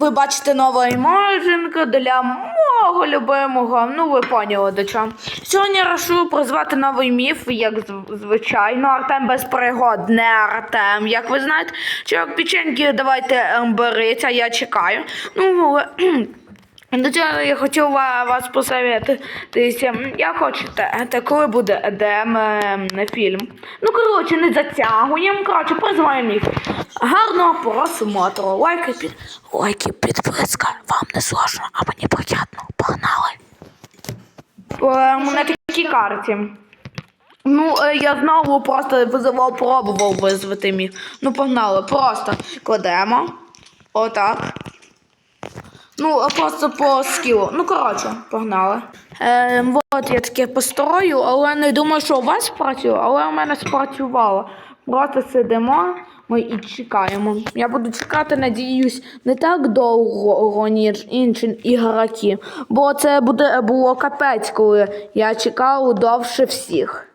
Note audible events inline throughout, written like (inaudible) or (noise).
Ви бачите нова імажинка для мого любимого. Ну, ви поняли до чого. Сьогодні я прозвати призвати новий міф, як звичайно. Артем без пригод, не Артем. Як ви знаєте, чоловік печеньки, давайте ем, беріться, я чекаю. Ну, але, (clears throat) до цього я хотів вас посоветуватися. Як хочете, та коли буде Едем ем, фільм. Ну, коротше, не затягуємо. Коротше, призиваємо їх. Гарного просмотру. Лайки під лайки підписка. Вам не сложно, а мені приємно. Погнали. Е, на такій карті. Ну, е, я знову просто визивав, пробував визвати міг. Ну, погнали, просто кладемо. Отак. Ну, а просто по скілу. Ну, коротше, погнали. Е, от я таке построю, але не думаю, що у вас спрацює, але у мене спрацювало. Просто сидимо ми і чекаємо. Я буду чекати, надіюсь, не так довго, ніж інші ігроки. Бо це буде було капець, коли я чекав довше всіх.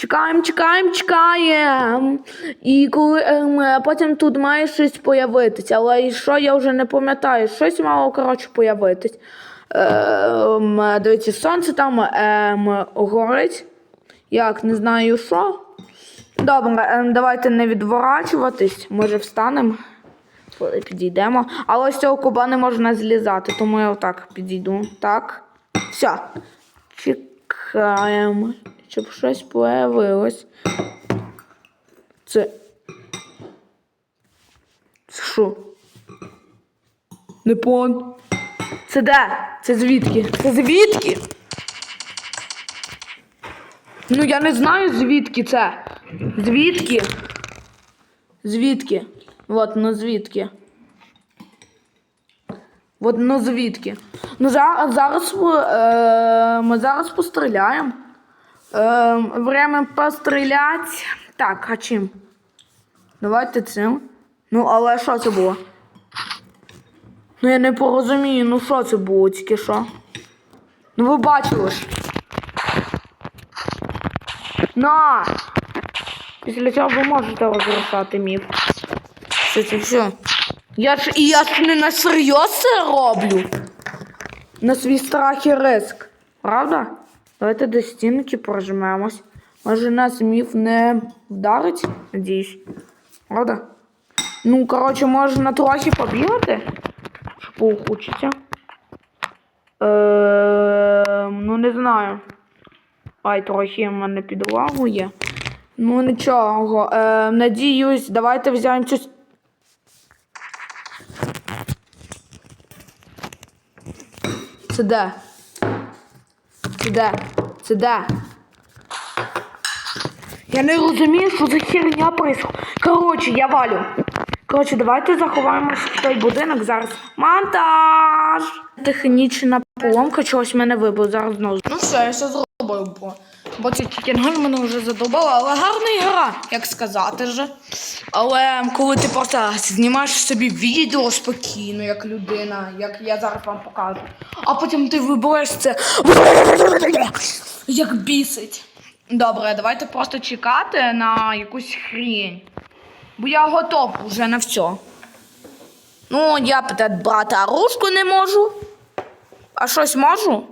Чекаємо, чекаємо, чекаємо. І коли ем, потім тут має щось появитися. Але що я вже не пам'ятаю, щось мало коротше появитись. Ем, дивіться, сонце там ем, горить. Як не знаю що. Добре, ем, давайте не відворачуватись. Може встанемо. Підійдемо. Але з цього куба не можна злізати, тому я отак підійду. Так. Все. Чекаємо, щоб щось появилось. Це. Це що? Не пон. Це де? Це звідки? Це звідки? Ну я не знаю звідки це. Звідки? Звідки? От, ну звідки? От, ну звідки? Ну зараз е, ми зараз постріляємо. Е, время постріляти. Так, а чим? Давайте цим. Ну, але що це було? Ну я не порозумію, ну що це було тільки що? Ну ви бачили ж. На! Після цього ви можете розрушати міф. Що це все? Я ж я ж не на серйоз це роблю. На свій страх і риск. Правда? Давайте до стінки прожмемось. Може нас міф не вдарить, надіюсь. Правда? Ну, коротше, можна трохи побігати. Що поухучиться. Ем, ну, не знаю. Ай, трохи в мене підлагує. Ну нічого. Е, надіюсь, давайте взяємо с- Це де? Це Сюди. Я не розумію, що за херня происходит. Коротше, я валю. Коротше, давайте заховаємося в той будинок зараз. Монтаж! Технічна поломка чогось мене вибив зараз знову. Ну все, я все зробив, бо, бо ці чекінги мене вже задовбали, але гарна гра, як сказати же. Але коли ти просто знімаєш собі відео спокійно, як людина, як я зараз вам покажу, а потім ти вибереш це як бісить. Добре, давайте просто чекати на якусь хрінь. Бо я готов вже на все. Ну, я брати оружку не можу. А щось можу?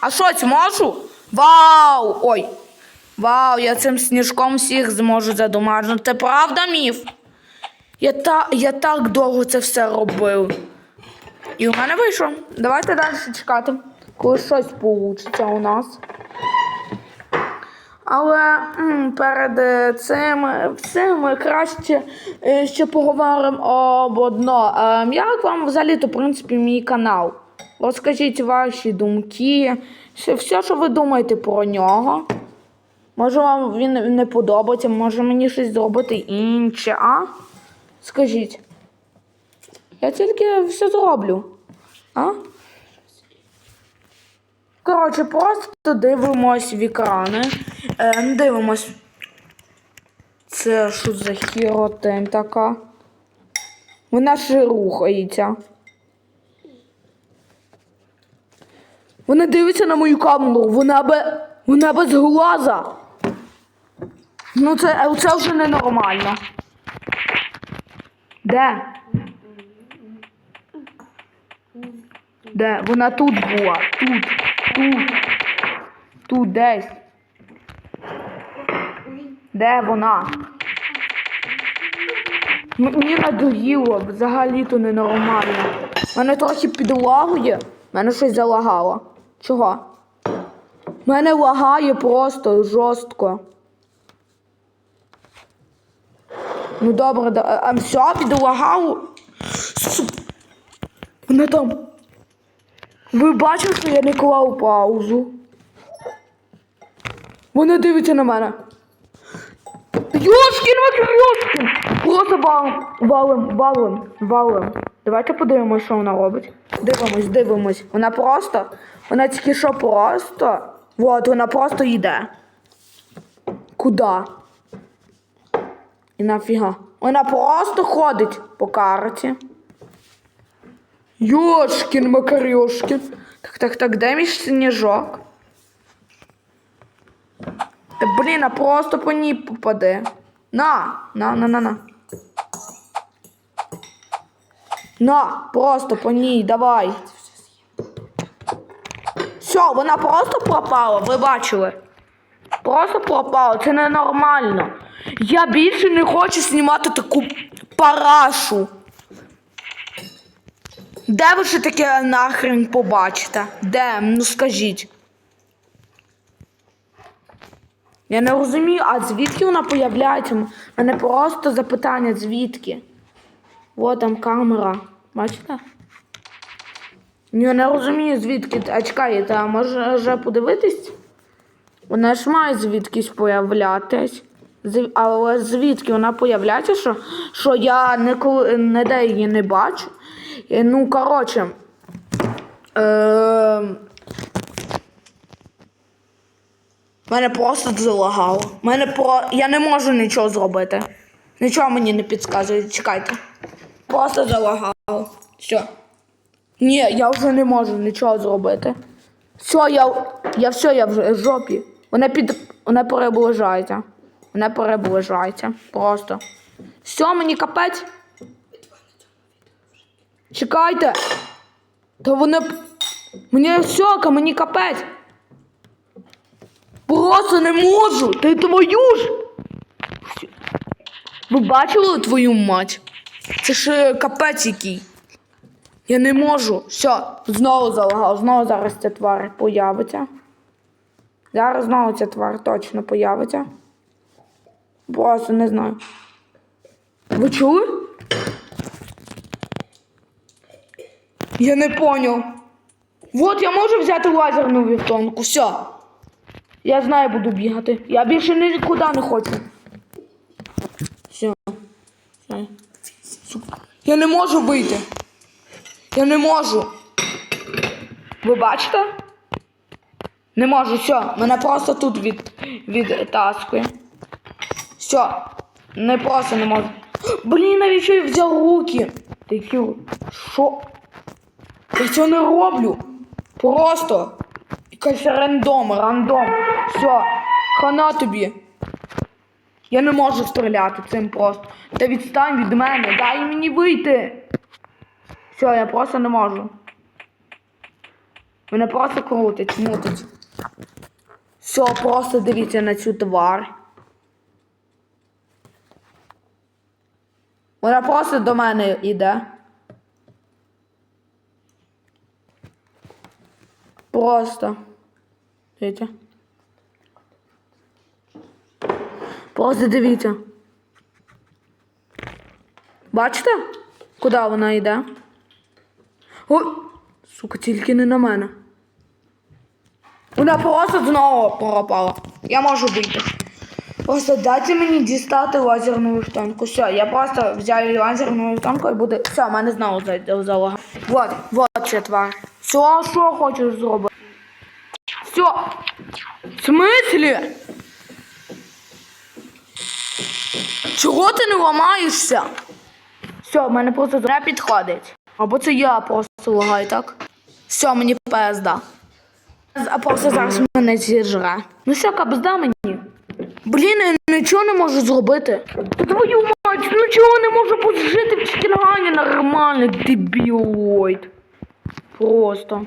А щось можу? Вау! Ой! Вау, я цим сніжком всіх зможу задумажити. Правда, міф? Я, та, я так довго це все робив. І у мене вийшло. Давайте далі чекати, коли щось вийде у нас. Але м, перед е, цим всім краще е, ще поговоримо об одно. Е, Як вам взагалі-то, в принципі, мій канал? Розкажіть ваші думки, все, все, що ви думаєте про нього. Може вам він не подобається, може мені щось зробити інше, а? Скажіть. Я тільки все зроблю. А? Коротше, просто дивимось в екрани. Е, дивимось. Це що за хіротень така? Вона ще рухається. Вона дивиться на мою камеру, вона бе. Вона без глаза. Ну це, це вже ненормально. Де? Де? Вона тут була. Тут. Тут. Тут десь. Де вона? Мені надоїло, взагалі-то ненормально. Мене трохи підлагує, мене щось залагало. Чого? Мене лагає просто жорстко. Ну добре, да, а, все, підлагало. Су... Вона там. Ви бачите, що я не клав паузу? Вона дивиться на мене. Йошкін Йошкін! Просто валим, валим, валим, валим. Давайте подивимось, що вона робить. Дивимось, дивимось. Вона просто, вона тільки що просто. Вот, вона просто йде. Куда? І нафіга? Вона просто ходить по карті. Йошкін Макарьошкін. Так, так, так, де мій сніжок? Та блін, а просто по ній попаде. На, на, на, на, на. На, просто по ній, давай. Все, вона просто пропала, ви бачили? Просто пропала, це ненормально. Я більше не хочу знімати таку парашу. Де ви ще таке нахрен побачите? Де? Ну скажіть. Я не розумію, а звідки вона появляється? У мене просто запитання, звідки? О, там камера. Бачите? Я не розумію, звідки. А чекайте, а може вже подивитись? Вона ж має звідкись появлятись. Зв- Але звідки вона появляється, що, що я ніколи ніде її не бачу. Е, Ну, коротше. Е, мене просто залагало. Мене про... Я не можу нічого зробити. Нічого мені не підказує. Чекайте. Просто залагало. Все. Ні, я вже не можу нічого зробити. Все, я, я все, я вже в жопі. Вона під. Вона переближається. Вона переближається. Просто. Все, мені капець. Чекайте. Та вона. Мені все, мені капець. Просто не можу. Ти твою ж. Ви бачили твою мать? Це ж е, капець який. Я не можу. Все, знову залагав, знову зараз ця тварь появиться. Зараз знову ця тварь точно появиться. Просто не знаю. Ви чули? Я не поняв. Вот я можу взяти лазерну вівтонку. Все. Я знаю, буду бігати. Я більше нікуди не хочу. Все. Все. Я не можу вийти. Я не можу. Ви бачите? Не можу, все. Мене просто тут від, відтаскує. Все. Не просто не можу. Блін, навіщо я взяв руки? Ти кіл. Що? Я цього не роблю. Просто. Якась рандом, рандом. Все. Хана тобі. Я не можу стріляти цим просто. Та відстань від мене, дай мені вийти. Все, я просто не можу. Мене просто крутить, мутить. Все, просто дивіться на цю тварь. Вона просто до мене йде. Просто. Дивіться. Просто дивіться. Бачите? Куди вона йде? О! Сука, тільки не на мене. Вона просто знову пропала. Я можу вийти. Просто дайте мені дістати лазерну штанку. Все, я просто взяв лазерну штанку і буде. Все, в мене знову зайде залога. Вот, вот ця тварь. Все, що хочеш зробити. Все. В смислі? Чого ти не ламаєшся? Все, в мене просто зря підходить. Або це я просто лагаю, так? Все, мені пизда. А просто зараз мене зіжре. Ну що, кабзда мені? Блін, я нічого не можу зробити. Твою мать, ну чого не можу пожити в Чикінгані нормально, дебілоїд. Просто.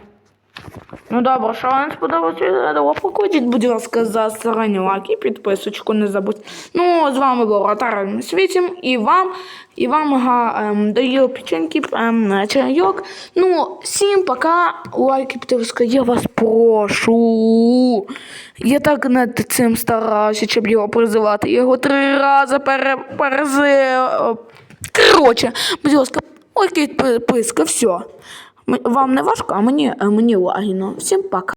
Ну добре, що вам сподобалось відео, покладіть, будь ласка, за стороні лайк і підписочку не забудь. Ну, з вами був Ротар Світім, і вам, і вам га, ем, даю печеньки, ем, чайок. Ну, всім пока, лайки, підписка, я вас прошу. Я так над цим старався, щоб його призивати. Я його три рази пере, перези... Коротше, будь ласка, лайки, підписка, все. Вам не важко, а мені, мені лагіно. Всім пока.